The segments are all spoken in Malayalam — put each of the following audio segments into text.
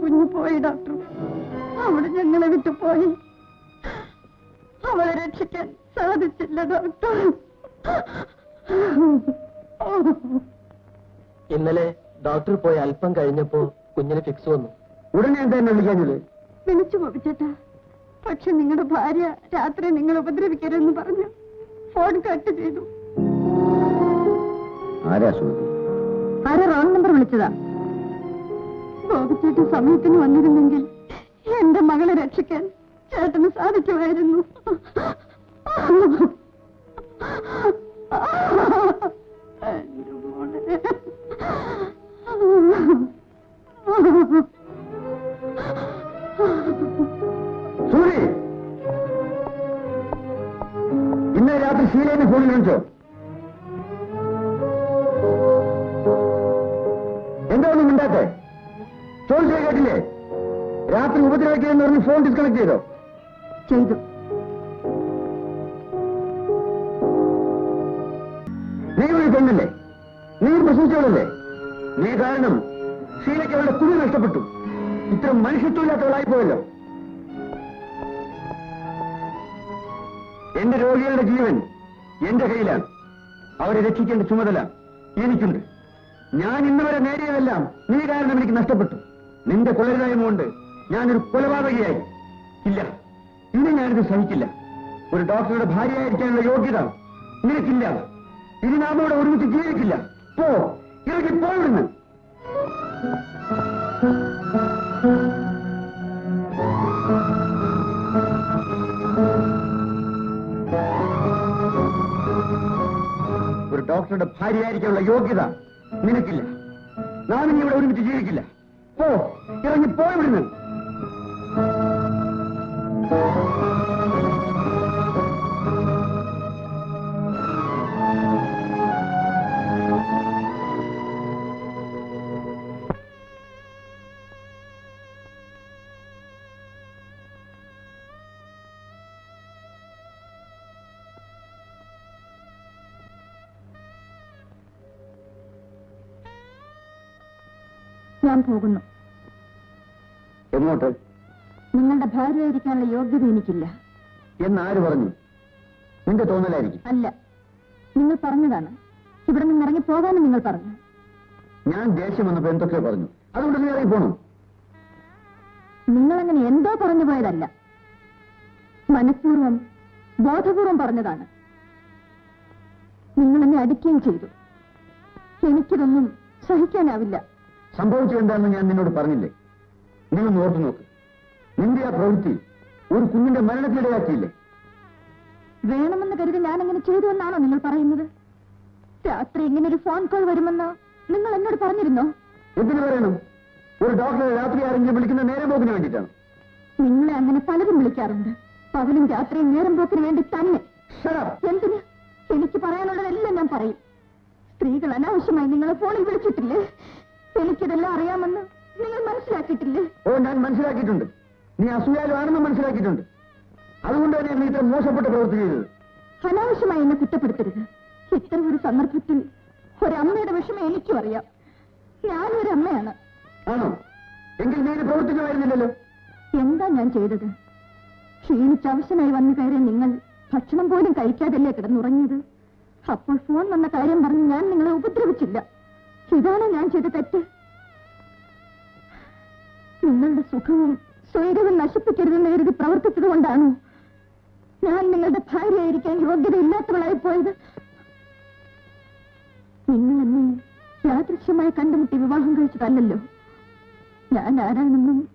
കുഞ്ഞു പോയി ഡോക്ടർ. അവിടെ ഞങ്ങളെ വിട്ടു പോയി. അവളെ രക്ഷിക്കാൻ സാധിച്ചില്ല ഡോക്ടർ. ഇന്നലെ ഡോക്ടർ പോയി അല്പം കഴിഞ്ഞപ്പോ കുഞ്ഞിന് ഫിക്സ് വന്നു. ഉടനെ എന്താ എന്നെ വിളിക്കാഞ്ഞത് വിളിച്ചു പോപിച്ചേട്ടാ പക്ഷെ നിങ്ങളുടെ ഭാര്യ രാത്രി നിങ്ങൾ ഉപദ്രവിക്കരുതെന്ന് പറഞ്ഞു. ഫോൺ കട്ട് ചെയ്തു. ആരാ ആരാ റോങ് നമ്പർ വിളിച്ചതാ? ബോബിച്ചേട്ടൻ സമയത്തിന് വന്നിരുന്നെങ്കിൽ എന്റെ മകളെ രക്ഷിക്കാൻ ചേട്ടന് സാധിക്കുമായിരുന്നു. ഇന്നലെ രാത്രി ശീലേനെ ഫോണിൽ വിളിച്ചോ? കേട്ടില്ലേ രാത്രി ഉപദ്രവിക്കലെന്ന് പറഞ്ഞ് ഫോൺ ഡിസ്കണക്ട് ചെയ്തോ? ചെയ്തു. നീ ഒരു പെണ്ണല്ലേ? നീ പ്രസവിച്ചവളല്ലേ നീ കാരണം ഷീലയ്ക്ക് അവളുടെ കുടി നഷ്ടപ്പെട്ടു. ഇത്ര മനുഷ്യത്വമില്ലാത്തവളായി പോയല്ലോ. എന്റെ രോഗികളുടെ ജീവൻ എന്റെ കയ്യിലാണ്. അവരെ രക്ഷിക്കേണ്ട ചുമതല എനിക്കുണ്ട്. ഞാൻ ഇന്നുവരെ നേടിയതെല്ലാം നീ കാരണം എനിക്ക് നഷ്ടപ്പെട്ടു. നിന്റെ കൊലരുതായ്മ കൊണ്ട് ഞാനൊരു കൊലപാതകയായി. ഇല്ല. ഇനി ഞാനിത് സഹിക്കില്ല. ഒരു ഡോക്ടറുടെ ഭാര്യയായിരിക്കാനുള്ള യോഗ്യത നിനക്കില്ല. ഇനി നാം ഇവിടെ ഒരുമിച്ച് ജീവിക്കില്ല. പോ. ഇറങ്ങി പോയിടുന്നു ഒരു ഡോക്ടറുടെ ഭാര്യയായിരിക്കാനുള്ള യോഗ്യത നിനക്കില്ല. നാം ഇനി ഇവിടെ ഒരുമിച്ച് ജീവിക്കില്ല. പോ ഇറങ്ങി പോയിവിടുന്നു ഞാൻ പോകുന്നു. എങ്ങോട്ട് നിങ്ങളുടെ ഭാര്യയായിരിക്കാനുള്ള യോഗ്യത എനിക്കില്ല. എന്നാര് പറഞ്ഞു? നിന്റെ തോന്നലായിരിക്കും. അല്ല. നിങ്ങൾ പറഞ്ഞതാണ്. ഇവിടെ നിന്ന് ഇറങ്ങി പോകാനും നിങ്ങൾ പറഞ്ഞു. ഞാൻ ദേഷ്യം വന്നപ്പോ എന്തൊക്കെയോ പറഞ്ഞു. അതുകൊണ്ട് നീ ഇറങ്ങി പോണു? നിങ്ങൾ അങ്ങനെ എന്തോ പറഞ്ഞു പോയതല്ല. മനഃപൂർവം ബോധപൂർവം പറഞ്ഞതാണ്. നിങ്ങൾ എന്നെ അടിക്കുകയും ചെയ്തു. എനിക്കിതൊന്നും സഹിക്കാനാവില്ല. സംഭവിച്ചത് എന്താണെന്ന് ഞാൻ നിന്നോട് പറഞ്ഞില്ലേ? നീ ഒന്ന് ഓർത്തു നോക്ക്. നിന്റെ ആ പ്രവൃത്തി ഒരു കുഞ്ഞിന്റെ മരണത്തിനിടയാക്കിയില്ലേ വേണമെന്ന് കരുതി ഞാൻ അങ്ങനെ ചെയ്തു എന്നാണോ നിങ്ങൾ പറയുന്നത്? രാത്രി ഇങ്ങനെ ഒരു ഫോൺ കോൾ വരുമെന്ന് നിങ്ങൾ എന്നോട് പറഞ്ഞിരുന്നോ? എന്തിനു പറയണം? ഒരു ഡോക്ടറെ രാത്രി ആരെങ്കിലും വിളിക്കുന്ന നേരം പോക്കിന് വേണ്ടിയിട്ടാണ്? നിങ്ങളെ അങ്ങനെ പലരും വിളിക്കാറുണ്ട്. പകലും രാത്രിയും നേരം പോക്കിന് വേണ്ടി തന്നെ. എന്തിന്? എനിക്ക് പറയാനുള്ളതെല്ലാം ഞാൻ പറയും. സ്ത്രീകൾ അനാവശ്യമായി നിങ്ങളെ ഫോണിൽ വിളിച്ചിട്ടില്ലേ? എനിക്കിതെല്ലാം അറിയാമെന്ന്. നിങ്ങൾ മനസ്സിലാക്കിയിട്ടില്ലേ? ഓ ഞാൻ മനസ്സിലാക്കിയിട്ടുണ്ട്. നീ അസൂയാലുവാണെന്ന് മനസ്സിലാക്കിയിട്ടുണ്ട്. അതുകൊണ്ട് തന്നെ നീ ഇത്ര മോശപ്പെട്ട പ്രവൃത്തി ചെയ്തത്. അനാവശ്യമായി എന്നെ കുറ്റപ്പെടുത്തരുത്. ഇത്തരം ഒരു സന്ദർഭത്തിൽ ഒരമ്മയുടെ വിഷമം എനിക്കും അറിയാം. ഞാനൊരു അമ്മയാണ്. ആണോ? എങ്കിൽ നീ ഇത് പ്രവർത്തിക്കുമായിരുന്നില്ലല്ലോ. എന്താ ഞാൻ ചെയ്തത്? ക്ഷീണിച്ച് അവശനായി വന്നു കയറിയ നിങ്ങൾ ഭക്ഷണം പോലും കഴിക്കാതല്ലേ കിടന്നുറങ്ങിയത്? അപ്പോൾ ഫോൺ വന്ന കാര്യം പറഞ്ഞ് ഞാൻ നിങ്ങളെ ഉപദ്രവിച്ചില്ല. ഇതാണ് ഞാൻ ചെയ്ത തെറ്റ്. നിങ്ങളുടെ സുഖവും സ്വൈരവും നശിപ്പിക്കരുതെന്ന് കരുതി പ്രവർത്തിച്ചത് കൊണ്ടാണോ ഞാൻ നിങ്ങളുടെ ഭാര്യയായിരിക്കാൻ യോഗ്യതയില്ലാത്തവളായി പോയത്. നിങ്ങളെന്നെ യാദൃശ്യമായി കണ്ടുമുട്ടി വിവാഹം കഴിച്ചതല്ലല്ലോ. ഞാൻ ആരാണെന്നും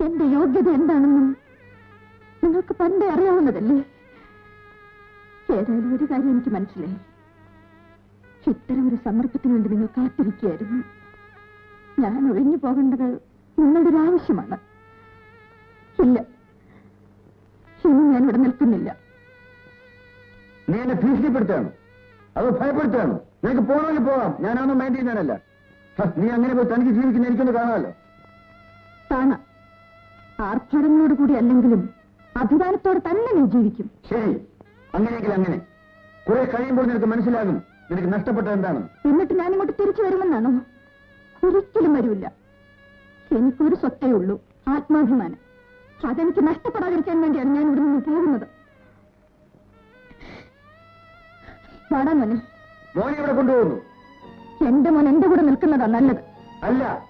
എന്റെ യോഗ്യത എന്താണെന്നും നിങ്ങൾക്ക് പണ്ടേ അറിയാവുന്നതല്ലേ? ഏതായാലും ഒരു കാര്യം എനിക്ക് മനസ്സിലായി. ഇത്തരം ഒരു സന്ദർഭത്തിന് വേണ്ടി നിങ്ങൾ കാത്തിരിക്കുകയായിരുന്നു. ഞാൻ ഒഴിഞ്ഞു പോകേണ്ടത് നിങ്ങളുടെ ഒരു ആവശ്യമാണ് ഇല്ല. ഇനി ഞാൻ ഇവിടെ നിൽക്കുന്നില്ല. നീ എന്നെ ഭീഷണിപ്പെടുത്തുകയാണ്. അത് ഭയപ്പെടുത്തുകയാണ്. നിനക്ക് പോകണമെങ്കിൽ പോകാം. ഞാനൊന്നും മൈൻഡ് ചെയ്യുന്നതല്ല നീ അങ്ങനെ പോയി തനിക്ക് ജീവിക്കുന്ന എനിക്കൊന്ന് കാണാമല്ലോ. കാണാം. ആർഭാടങ്ങളോട് കൂടി അല്ലെങ്കിലും അഭിമാനത്തോടെ തന്നെ നീ ജീവിക്കും. ശരി. അങ്ങനെയെങ്കിൽ അങ്ങനെ. കുറെ കഴിയുമ്പോൾ നിനക്ക് മനസ്സിലാകും. നിനക്ക് നഷ്ടപ്പെട്ടത് എന്താണെന്ന്. എന്നിട്ട് ഞാനിങ്ങോട്ട് തിരിച്ചു വരുമെന്നാണോ? ഒരിക്കലും വരില്ല. എനിക്കൊരു സ്വത്തേ ഉള്ളൂ. ആത്മാഭിമാനം. അതെനിക്ക് നഷ്ടപ്പെടാതിരിക്കാൻ വേണ്ടിയാണ് ഞാൻ ഇവിടെ നിന്ന് പോകുന്നത്. പാടാൻ മോനെ. മോനെ ഇവിടെ കൊണ്ടുപോകുന്നു. എന്റെ മോൻ എന്റെ കൂടെ നിൽക്കുന്നതാ നല്ലത്. അല്ല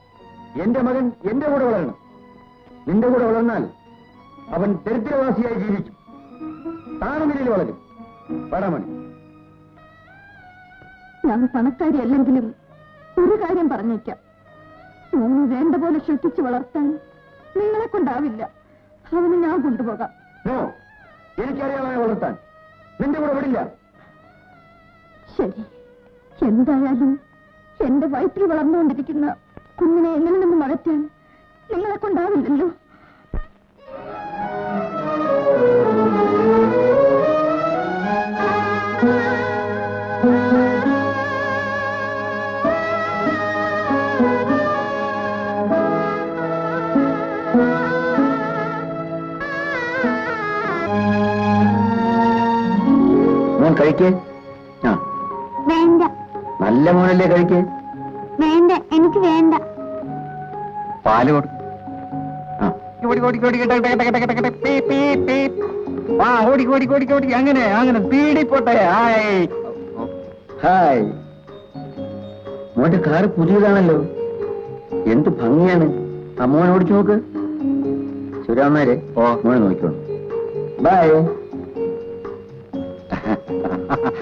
എന്റെ മകൻ എന്റെ കൂടെ വളരണം. നിന്റെ കൂടെ വളർന്നാൽ അവൻ ദരിദ്രവാസിയായി ജീവിക്കും. താണുനിലയിൽ വളരും. പടമണി ഞാൻ പണക്കാരി അല്ലെങ്കിലും ഒരു കാര്യം പറഞ്ഞേക്കാം. മോന് വേണ്ട പോലെ ശ്രദ്ധിച്ചു വളർത്താൻ നിങ്ങളെ കൊണ്ടാവില്ല. അവന് ഞാൻ കൊണ്ടുപോകാം. നോ എനിക്കറിയാം അവനെ വളർത്താൻ. നിന്റെ കൂടെ വിടില്ല. ശരി. എന്തായാലും എന്റെ വയറ്റിൽ വളർന്നുകൊണ്ടിരിക്കുന്ന കുഞ്ഞിനെ എന്നിൽ നിന്ന് മകറ്റാൻ നിങ്ങളെ കൊണ്ടാവില്ലല്ലോ. നല്ല കഴിക്ക് വേണ്ട എനിക്ക് വേണ്ട പാൽ ആ ഓടി ഓടി ഓടി ടക ടക ടക ടക ടക പീ പീ പീ ഓടി ഓടി ഓടി ഓടി അങ്ങനെ അങ്ങനെ പീടിപ്പോട്ടെ ഹായ് ഹായ് മോന്റെ കാറ് പുതിയതാണല്ലോ എന്ത് ഭംഗിയാണ് ആ മോൻ ഓടിച്ചു നോക്ക് ശിവരാമനാരെ ഓ മോനെ നോക്കിക്കോളൂ ബൈ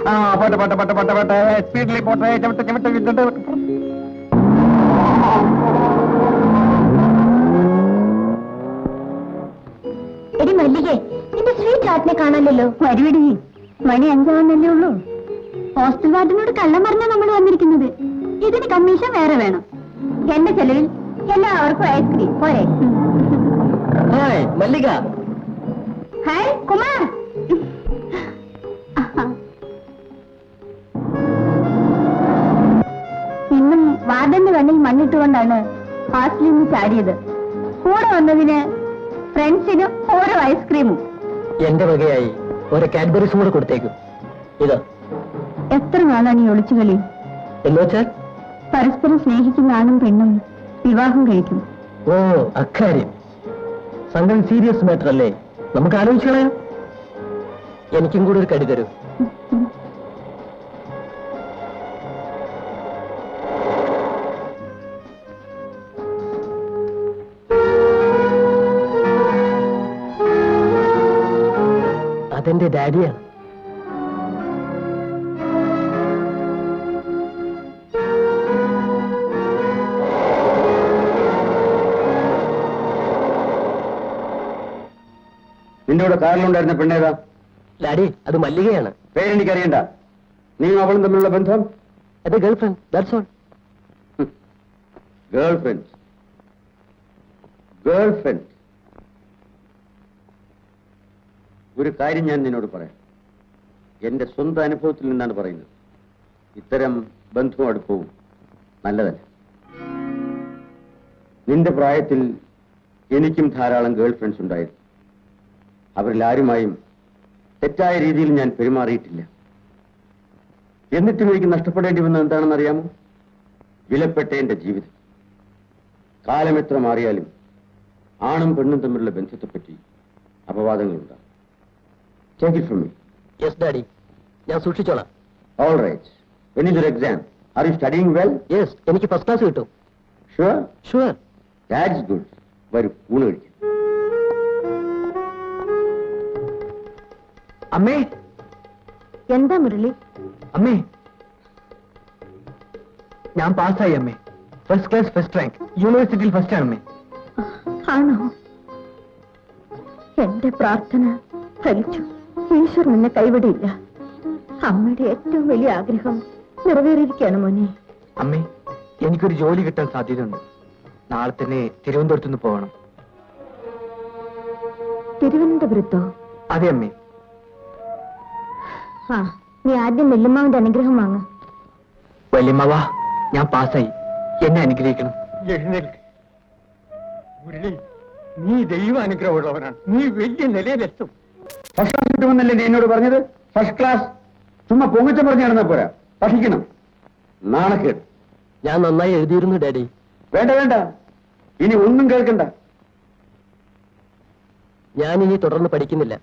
ആ പോട്ടെ പോട്ടെ പോട്ടെ പോട്ടെ പോട്ടെ. സ്പീഡിൽ പോട്ടെ. ചവിട്ട് ചവിട്ട് ചവിട്ട്. എടി മല്ലികേ നിന്റെ സ്വീറ്റ് ഹാർട്ടിനെ കാണാനല്ലോ വരുവിടി മണി അഞ്ചാവുന്നല്ലേ ഉള്ളൂ. ഹോസ്റ്റൽ വാർഡിനോട് കള്ളം പറഞ്ഞാ നമ്മൾ വന്നിരിക്കുന്നത്. ഇതിന് കമ്മീഷൻ വേറെ വേണം. എന്റെ ചെലവിൽ എല്ലാവർക്കും ഐസ്ക്രീം. പോരെ. മല്ലിക. ഹായ് കുമാർ. വാർഡന്റെ കണ്ണിൽ മണ്ണിട്ടുകൊണ്ടാണ് ഹോസ്റ്റലിൽ നിന്ന് ചാടിയത്. കൂടെ വന്നതിന് ഫ്രണ്ട്സിന് ഓരോ ഐസ്ക്രീമും എന്റെ വകയായി ഒരു കാഡ്ബറീസും കൂടെ കൊടുത്തേക്കും. ഇത്. എത്ര നാളാണ് ഈ ഒളിച്ചുകളി എന്ന് വെച്ചാൽ? പരസ്പരം സ്നേഹിക്കുന്ന ആണും പെണ്ണും വിവാഹം കഴിക്കും. ഓ അക്കാര്യം. സംഗതി സീരിയസ് മാറ്റർ അല്ലേ? നമുക്ക് ആലോചിച്ചു കളയാം. എനിക്കും കൂടെ ഒരു കടി തരൂ. അതെന്റെ ഡാഡിയാണ് നിന്റെ കൂടെ കാറിലുണ്ടായിരുന്ന പെണ്ണേതാ? ഡാഡി അത് മല്ലികയാണ്. പേരെനിക്കറിയണ്ട. നീ അവളും തമ്മിലുള്ള ബന്ധം? എന്റെ girlfriend that's all. Girl friend girl friend ഒരു കാര്യം ഞാൻ നിന്നോട് പറയാം. എന്റെ സ്വന്തം അനുഭവത്തിൽ നിന്നാണ് പറയുന്നത്. ഇത്തരം ബന്ധവും അടുപ്പവും നല്ലതല്ല. നിന്റെ പ്രായത്തിൽ എനിക്കും ധാരാളം ഗേൾ ഫ്രണ്ട്സ് ഉണ്ടായിരുന്നു. അവരിൽ ആരുമായും തെറ്റായ രീതിയിൽ ഞാൻ പെരുമാറിയിട്ടില്ല. എന്നിട്ടും എനിക്ക് നഷ്ടപ്പെടേണ്ടി വന്നത് എന്താണെന്ന് അറിയാമോ? വിലപ്പെട്ട എന്റെ ജീവിതം. കാലം എത്ര മാറിയാലും ആണും പെണ്ണും തമ്മിലുള്ള ബന്ധത്തെപ്പറ്റി അപവാദങ്ങളുണ്ടാകും. Take it from me. Yes daddy ഞാൻ സൂക്ഷിച്ചോളാം. All right When is your exam are you studying well yes എനിക്ക് ഫസ്റ്റ് ക്ലാസ് കിട്ടും. ഷുവർ ഷുവർ ദാറ്റ്സ് ഗുഡ് വരും ഊണ് കഴിക്കും. അമ്മേ. എന്താ മുരളി? അമ്മേ. ഞാൻ പാസ്സായി അമ്മേ. ഫസ്റ്റ് ക്ലാസ് ഫസ്റ്റ് റാങ്ക് യൂണിവേഴ്സിറ്റിയിൽ ഫസ്റ്റ് ആണ് അമ്മേ ആണോ? എന്റെ പ്രാർത്ഥന ഫലിച്ചു. ഈശ്വർ എന്നെ കൈവിടിയില്ല. അമ്മയുടെ ഏറ്റവും വലിയ ആഗ്രഹം നിറവേറിയിരിക്കുകയാണ് മോനെ. അമ്മേ എനിക്കൊരു ജോലി കിട്ടാൻ സാധ്യതയുണ്ട്. നാളെ തന്നെ തിരുവനന്തപുരത്ത് നിന്ന് പോകണം. തിരുവനന്തപുരത്തോ? അതെ അമ്മേ. ആ നീ ആദ്യം വെല്ലുമാവിന്റെ അനുഗ്രഹം വാങ്ങ. വെല്ലുമാവ ഞാൻ പാസ്സായി. എന്നെ അനുഗ്രഹിക്കണം. എഴുന്നേൽക്ക്. മുരളി നീ ദൈവാനുഗ്രഹമുള്ളവനാണ്. നീ വലിയ നിലയിലെത്തും. ഫസ്റ്റ് ക്ലാസ് കിട്ടുമെന്നല്ലേ നീ എന്നോട് പറഞ്ഞത്? ഫസ്റ്റ് ക്ലാസ് ചുമ്മാ പൊങ്ങിച്ച പറഞ്ഞു നടന്നാ പോരാ. പഠിക്കണം നാണക്കേട്. ഞാൻ നന്നായി എഴുതിയിരുന്നു ഡാഡി. വേണ്ട വേണ്ട. ഇനി ഒന്നും കേൾക്കണ്ട. ഞാൻ ഇനി തുടർന്ന് പഠിക്കുന്നില്ല.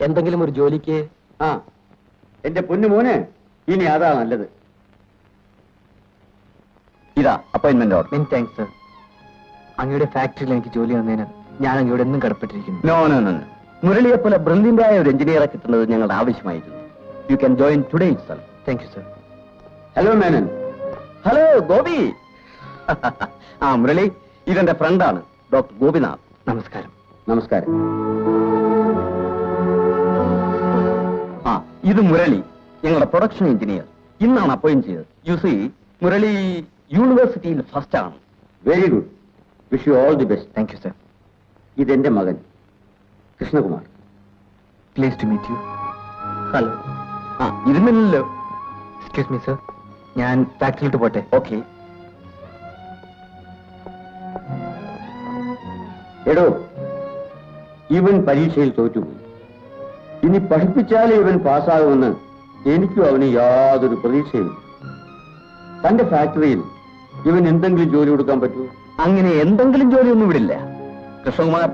എന്തെങ്കിലും ഒരു ജോലിക്ക്? ആ. എന്റെ പൊന്നു മോനെ ഇനി അതാ നല്ലത്. ഇതാ appointment order many thanks sir അങ്ങയുടെ ഫാക്ടറിയിൽ എനിക്ക് ജോലി വന്നതിന് ഞാൻ അങ്ങയോട് എന്നും കടപ്പെട്ടിരിക്കുന്നു. നോ നോ നോ മുരളിയെ പോലെ ബ്രില്യന്റ് ആയ ഒരു എഞ്ചിനീയറെ കിട്ടുന്നത് ഞങ്ങളുടെ ആവശ്യമായിരുന്നു. You can join today sir thank you sir hello Menon hello Gopi. ആ മുരളി ഇതെന്റെ ഫ്രണ്ടാണ് ഡോക്ടർ ഗോപിനാഥ്. നമസ്കാരം. നമസ്കാരം. ആ ഇത് മുരളി ഞങ്ങളുടെ പ്രൊഡക്ഷൻ എഞ്ചിനീയർ ഇന്നാണ് അപ്പോയിന്റ് ചെയ്തത്. യു സി മുരളി യൂണിവേഴ്സിറ്റിയിൽ ഫസ്റ്റ് ആണ്. Very good wish you all the best thank you sir ഇതെന്റെ മകൻ. Krishnakumar. Please to meet you hello ആ ഇരുന്നില്ലല്ലോ. എക്സ്ക്യൂസ് മീ സർ ഞാൻ ഫാക്ടറിയിലോട്ട് പോട്ടെ. ഓക്കെ എടോ ഇവൻ പരീക്ഷയിൽ തോറ്റുപോയി. ഇനി പഠിപ്പിച്ചാലേ ഇവൻ പാസ്സാകുമെന്ന് എനിക്കും അവന് യാതൊരു പ്രതീക്ഷയില്ല തന്റെ ഫാക്ടറിയിൽ ഇവൻ എന്തെങ്കിലും ജോലി കൊടുക്കാൻ പറ്റുമോ? അങ്ങനെ എന്തെങ്കിലും ജോലിയൊന്നും വിടില്ല കൃഷ്ണകുമാർ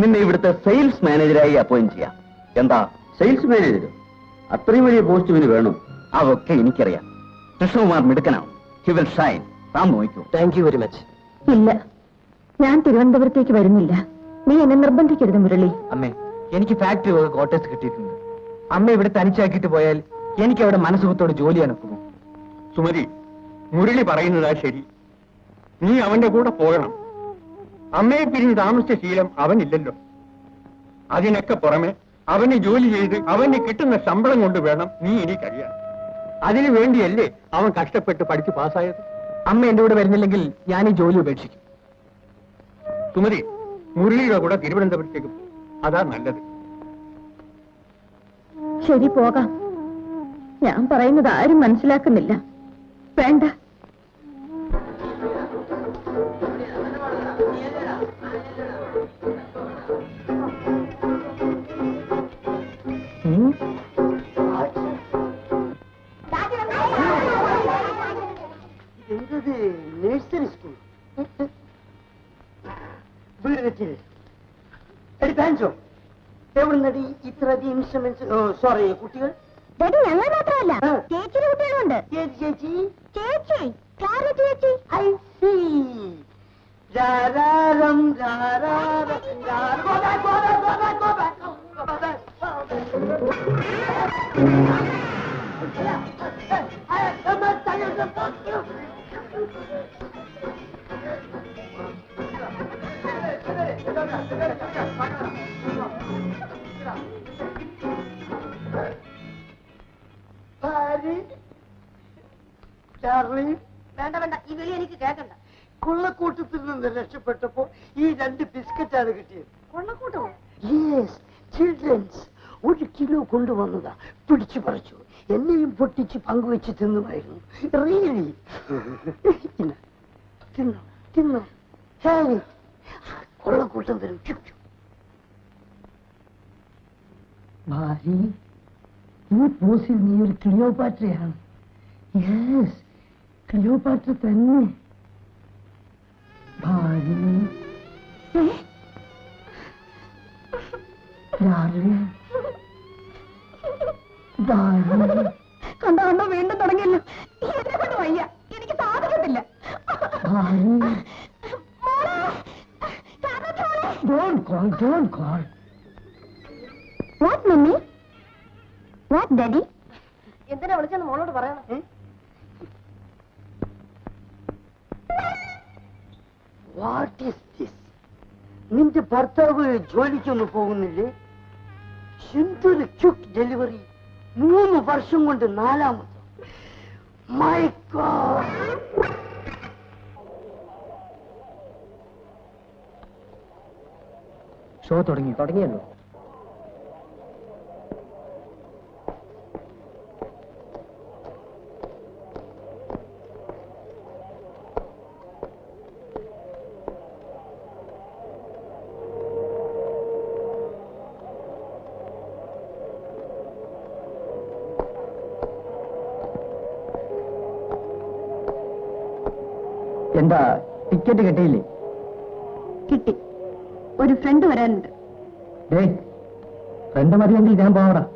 നിന്നെ ഇവിടുത്തെ സെയിൽസ് മാനേജരായി അപ്പോയിന്റ് ചെയ്യാം. എന്താ? സെയിൽസ് മാനേജർ അത്രയും വലിയ പോസ്റ്റ് ഇവന് വേണം? അതൊക്കെ എനിക്കറിയാം. കൃഷ്ണകുമാർ മിടുക്കനാവും. ഹി വിൽ ഷൈൻ താൻ നോക്കൂ. താങ്ക് യു വെരി മച്ച് ഇല്ല. ഞാൻ തിരുവനന്തപുരത്തേക്ക് വരുന്നില്ല. നീ എന്നെ നിർബന്ധിക്കരുത് മുരളി. അമ്മേ എനിക്ക് ഫാക്ടറി വക ക്വാർട്ടേഴ്സ് കിട്ടിയിട്ടുണ്ട്. അമ്മ ഇവിടെ തനിച്ചാക്കിയിട്ട് പോയാൽ എനിക്ക് അവിടെ മനസ്സുഖത്തോട് ജോലി അനക്കുന്നു സുമതി മുരളി പറയുന്നതാ ശരി. നീ അവന്റെ കൂടെ പോകണം. അമ്മയെ പിരിഞ്ഞ് താമസിച്ച ശീലം അവനില്ലല്ലോ. അതിനൊക്കെ പുറമെ അവന് ജോലി ചെയ്ത് അവന് കിട്ടുന്ന ശമ്പളം കൊണ്ട് വേണം നീ ഇനി കഴിയാൻ അതിനു വേണ്ടിയല്ലേ അവൻ കഷ്ടപ്പെട്ട് പഠിച്ച് പാസ്സായത്? അമ്മ എന്റെ കൂടെ വരുന്നില്ലെങ്കിൽ ഞാൻ ഈ ജോലി ഉപേക്ഷിക്കും. സുമതി മുരളിയുടെ കൂടെ തിരുവനന്തപുരത്തേക്ക്. അതാ നല്ലത്. ശരി പോകാം. ഞാൻ പറയുന്നത് ആരും മനസ്സിലാക്കുന്നില്ല. വേണ്ട. എന്തത് നഴ്സറി സ്കൂൾ വീട് വെച്ചത് എടി പാൻസോ എവിടുന്നടി ഇത്രയധികം ഇൻസ്ട്രുമെന്റ്സ് സോറി കുട്ടികൾ ഞങ്ങൾ മാത്രമല്ല. ചേച്ചിയുടെ കുട്ടികളുണ്ട് ചേച്ചി ചേച്ചി ചേച്ചി ക്ലാര ചേച്ചി ഐ സി രാരാരം രാരാരം രാര- വേണ്ട വേണ്ട. ഈ വിളി എനിക്ക് കേൾക്കണ്ട. കൊള്ളക്കൂട്ടത്തിൽ നിന്ന് രക്ഷപ്പെട്ടപ്പോ ഈ രണ്ട് ബിസ്ക്കറ്റാണ് കിട്ടിയത്. കൊള്ളക്കൂട്ടമോ? യെസ് ചിൽഡ്രൻസ് ഒരു കിലോ കൊണ്ടുവന്നതാ. പിടിച്ചു പറിച്ചു. എന്നെയും പൊട്ടിച്ച് പങ്കുവെച്ച് തിന്നുമായിരുന്നു. റിയലി തിന്നോ തിന്നോ. Have it. കൊള്ളക്കൂട്ടം വരും ഭാര്യ ഈ പോസിൽ നീ ഒരു ക്ലിയോപാട്രയാണ്. യെസ് ക്ലിയോപാട്ര തന്നെ. ഭാര്യ. Darling. കണ്ടോ കണ്ടോ വീണ്ടും തുടങ്ങിയല്ലോ. എന്നെ കൊണ്ട് വയ്യ. എനിക്ക് സാധിക്കത്തില്ല. Don't call, don't call. What mummy? What daddy എന്തിനാ വിളിച്ചെന്ന് മോളോട് പറയണം? വാട്ട് ഈസ് ദിസ് നിന്റെ ഭർത്താവ് ജോലിക്കൊന്നും പോകുന്നില്ലേ? എന്തൊരു ക്യുക്ക് ഡെലിവറി മൂന്ന് വർഷം കൊണ്ട് നാലാമത്. മൈ ഗോഡ് ഷോ തുടങ്ങി. തുടങ്ങിയല്ലോ. ടിക്കറ്റ് കിട്ടിയില്ലേ? കിട്ടി. ഒരു ഫ്രണ്ട് വരാനുണ്ട്. ഫ്രണ്ട് മതിയെങ്കിൽ ഞാൻ പോവടാ.